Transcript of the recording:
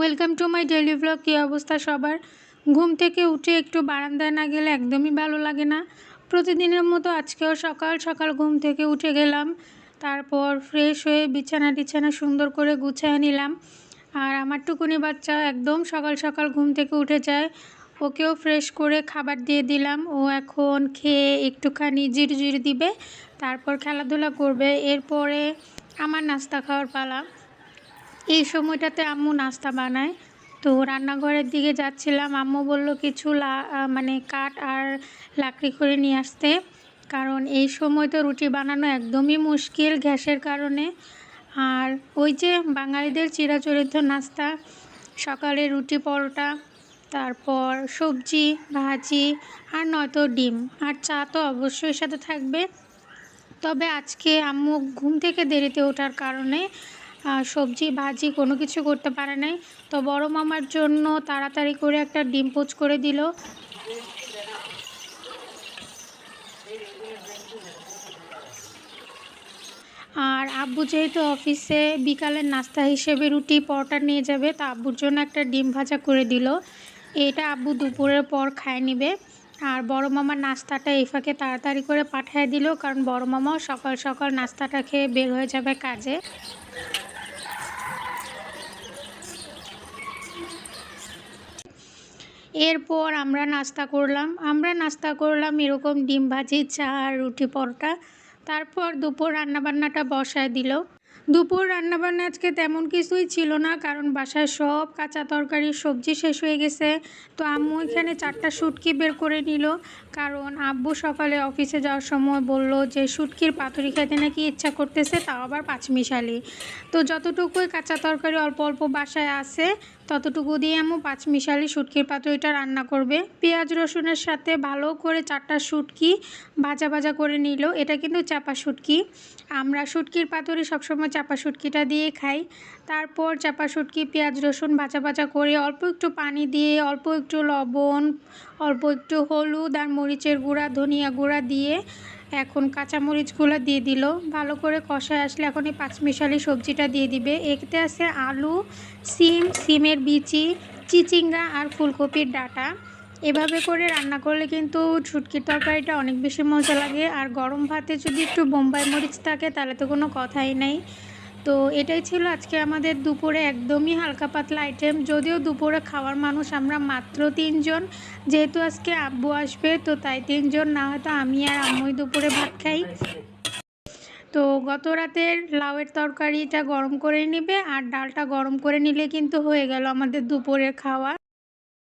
Welcome to my daily blog কী অবস্থা সবার? ঘুম থেকে উঠে একটু বারান্দায় না গেলে একদমই ভালো লাগে না। প্রতিদিনের মতো আজকেও সকাল সকাল ঘুম থেকে উঠে গেলাম। তারপর ফ্রেশ হয়ে বিছানা টিছানা সুন্দর করে গুছিয়ে নিলাম। আর আমার টুকুনি বাচ্চা একদম সকাল সকাল ঘুম থেকে উঠে যায়। ওকেও ফ্রেশ করে খাবার দিয়ে দিলাম। ও এখন খেয়ে একটুখানি জির দিবে। তারপর খেলাধুলা করবে। এরপরে আমার নাস্তা খাওয়ার পালা। এই সময়টাতে আম্মু নাস্তা বানায়। তো রান্নাঘরের দিকে যাচ্ছিলাম, আম্মু বলল কিছু মানে কাঠ আর লাকড়ি করে নিয়ে আসতে। কারণ এই সময় তো রুটি বানানো একদমই মুশকিল গ্যাসের কারণে। আর ওই যে বাঙালিদের চিরাচরিত নাস্তা, সকালে রুটি পরোটা, তারপর সবজি, ভাজি আর নয়তো ডিম। আর চা তো অবশ্যই সাথে থাকবে। তবে আজকে আম্মু ঘুম থেকে দেরিতে ওঠার কারণে সবজি ভাজি কোনো কিছু করতে পারে নাই। তো বড় মামার জন্য তাড়াতাড়ি করে একটা ডিম পোচ করে দিল। আর আব্বু যেহেতু অফিসে, বিকালের নাস্তা হিসেবে রুটি, পরোটা নিয়ে যাবে, তা আব্বুর জন্য একটা ডিম ভাজা করে দিল। এটা আব্বু দুপুরের পর খায় নিবে। আর বড় মামার নাস্তাটা এই ফাঁকে তাড়াতাড়ি করে পাঠিয়ে দিল, কারণ বড় মামাও সকাল সকাল নাস্তাটা খেয়ে বের হয়ে যাবে কাজে। এরপর আমরা নাস্তা করলাম। আমরা নাস্তা করলাম এরকম ডিম ভাজি, চা আর রুটি পরোটা। তারপর দুপুর রান্নাবান্নাটা বসায় দিল। দুপুর রান্নাবান্না আজকে তেমন কিছুই ছিল না, কারণ বাসায় সব কাঁচা তরকারি, সবজি শেষ হয়ে গেছে। তো আম্মু এখানে চারটা শুটকি বের করে নিল, কারণ আব্বু সকালে অফিসে যাওয়ার সময় বলল যে, শুটকির পাতুরি খেতে নাকি ইচ্ছা করতেছে, তাও আবার পাঁচমিশালি তো যতটুকুই কাঁচা তরকারি অল্প অল্প বাসায় আছে ততটুকু দিয়ে আম্মু পাঁচমিশালি শুটকির পাতুরিটা রান্না করবে। পেঁয়াজ রসুনের সাথে ভালো করে চারটা শুটকি ভাজা ভাজা করে নিল। এটা কিন্তু চাপা শুটকি। আমরা শুটকির পাতুরি সবসময় চাপা শুটকিটা দিয়ে খাই। তারপর চাপা শুটকি, পেঁয়াজ রসুন ভাজা ভাজা করে অল্প একটু পানি দিয়ে, অল্প একটু লবণ, অল্প একটু হলুদ আর মরিচের গুঁড়া, ধনিয়া গুঁড়া দিয়ে এখন কাঁচামরিচগুলো দিয়ে দিল। ভালো করে কষায় আসলে এখন এই পাঁচমিশালি সবজিটা দিয়ে দিবে। একতে আছে আলু, সিম, সিমের বিচি, চিচিঙ্গা আর ফুলকপির ডাটা। এভাবে করে রান্না করলে কিন্তু ছুটকির তরকারিটা অনেক বেশি মজা লাগে। আর গরম ভাতে যদি একটু বোম্বাই মরিচ থাকে তাহলে তো কোনো কথাই নেই। তো এটাই ছিল আজকে আমাদের দুপুরে একদমই হালকা পাতলা আইটেম যদিও দুপুরে খাওয়ার মানুষ আমরা মাত্র তিনজন, যেহেতু আজকে আব্বু আসবে, তো তাই তিনজন, না হয়তো আমি আর আম্মুই দুপুরে ভাত খাই। তো গত রাতের লাউয়ের তরকারিটা গরম করে নেবে, আর ডালটা গরম করে নিলে কিন্তু হয়ে গেল আমাদের দুপুরের খাওয়া।